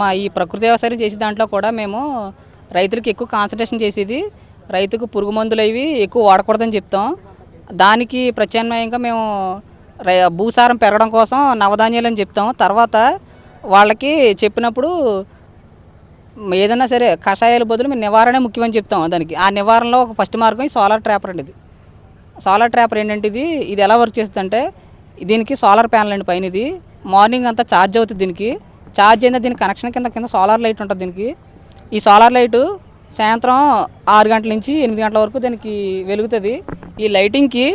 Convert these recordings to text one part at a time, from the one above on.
మా ఈ ప్రకృతి వ్యవసాయం చేసే దాంట్లో కూడా మేము రైతులకు ఎక్కువ కాన్సన్ట్రేషన్ చేసేది రైతుకు పురుగు మందులు అవి ఎక్కువ వాడకూడదని చెప్తాం. దానికి ప్రత్యామ్నాయంగా మేము రై భూసారం పెరగడం కోసం నవధాన్యాలు అని చెప్తాం. తర్వాత వాళ్ళకి చెప్పినప్పుడు ఏదైనా సరే కషాయాల బదులు మేము నివారణ ముఖ్యమని చెప్తాం దానికి. ఆ నివారణలో ఒక ఫస్ట్ మార్గం ఈ సోలార్ ట్రాపర్ అండి ఇది. సోలార్ ట్రాపర్ ఏంటంటే ఇది ఇది ఎలా వర్క్ చేస్తుందంటే దీనికి సోలార్ ప్యానల్ అండి పైన ఇది. మార్నింగ్ అంతా ఛార్జ్ అవుతుంది దీనికి. ఛార్జ్ అయిన దీనికి కనెక్షన్ కింద కింద సోలార్ లైట్ ఉంటుంది దీనికి. ఈ సోలార్ లైటు సాయంత్రం ఆరు గంటల నుంచి ఎనిమిది గంటల వరకు దీనికి వెలుగుతుంది. ఈ లైటింగ్కి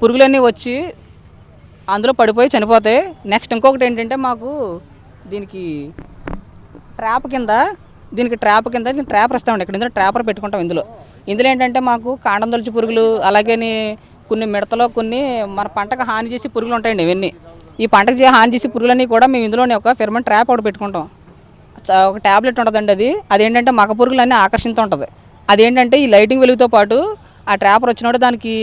పురుగులన్నీ వచ్చి అందులో పడిపోయి చనిపోతాయి. నెక్స్ట్ ఇంకొకటి ఏంటంటే మాకు దీనికి ట్రాప్ కింద దీనికి ట్రాప్ కింద దీనికి ట్రాపర్ ఇస్తామండి ఇక్కడ ఇందులో ట్రాపర్ పెట్టుకుంటాం ఇందులో. ఇందులో ఏంటంటే మాకు కాండం తొలచి పురుగులు అలాగే కొన్ని మిడతలో కొన్ని మన పంటకు హాని చేసే పురుగులు ఉంటాయండి ఇవన్నీ. ఈ పంటకు హాని చేసే పురుగులన్నీ కూడా మేము ఇందులోనే ఒక ఫిర్మన్ ట్రాప్ ఒకటి పెట్టుకుంటాం. ఒక ట్యాబ్లెట్ ఉంటుందండి అది. అదేంటంటే మగ పురుగులన్నీ ఆకర్షిస్తూ ఉంటుంది. అదేంటంటే ఈ లైటింగ్ వెలుగుతో పాటు ఆ ట్రాపర్ వచ్చినప్పుడు దానికి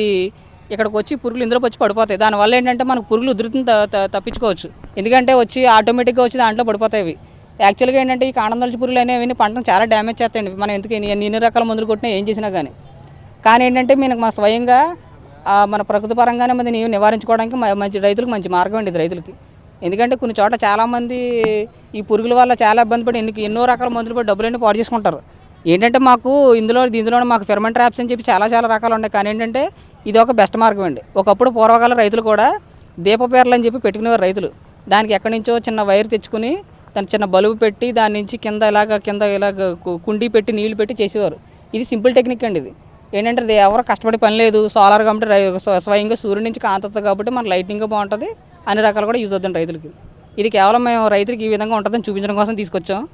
ఇక్కడికి వచ్చి పురుగులు ఇందులోకి వచ్చి పడిపోతాయి. దానివల్ల ఏంటంటే మనకు పురుగులు ఉధృతిని త- తప్పించుకోవచ్చు. ఎందుకంటే వచ్చి ఆటోమేటిక్గా వచ్చి దాంట్లో పడిపోతాయి యాక్చువల్గా ఏంటంటే ఈ కాండందలచి పురుగులు అనేవి పంటను చాలా డ్యామేజ్ చేస్తాయండి. మనం ఎందుకు ఎన్ని ఎన్ని రకాల మందులు కొట్టినా ఏం చేసినా కానీ కానీ ఏంటంటే మనకు మా స్వయంగా మన ప్రకృతి పరంగానే మంది నీవు నివారించుకోవడానికి మంచి రైతులకు మంచి మార్గం అండి ఇది రైతులకి. ఎందుకంటే కొన్ని చోట్ల చాలామంది ఈ పురుగుల వల్ల చాలా ఇబ్బంది పడి ఎన్ని ఎన్నో రకాల మందులు పడి డబ్బులన్నీ పాడు చేసుకుంటారు. ఏంటంటే మాకు ఇందులో ఇందులో మాకు ఫెర్మెంట్ ట్రాప్స్ అని చెప్పి చాలా చాలా రకాలు ఉన్నాయి. కానీ ఏంటంటే ఇది ఒక బెస్ట్ మార్గం అండి. ఒకప్పుడు పూర్వకాల రైతులు కూడా దీపపేర్లు అని చెప్పి పెట్టుకునేవారు రైతులు. దానికి ఎక్కడి నుంచో చిన్న వైర్ తెచ్చుకుని దాని చిన్న బలుబు పెట్టి దాని నుంచి కింద ఇలాగ కింద ఇలాగ కు- కుండీ పెట్టి నీళ్ళు పెట్టి చేసేవారు. ఇది సింపుల్ టెక్నిక్ అండి ఇది. ఏంటంటే ఎవరు కష్టపడి పని లేదు. సోలార్ కాబట్టి రై- స్వయంగా సూర్యుడి నుంచి కాంతతో కాబట్టి మన లైటింగ్ బాగుంటుంది. అన్ని రకాలు కూడా యూజ్ అవుతుంది రైతులకి. ఇది కేవలం మేము రైతులకి ఈ విధంగా ఉంటుందని చూపించడం కోసం తీసుకొచ్చాం.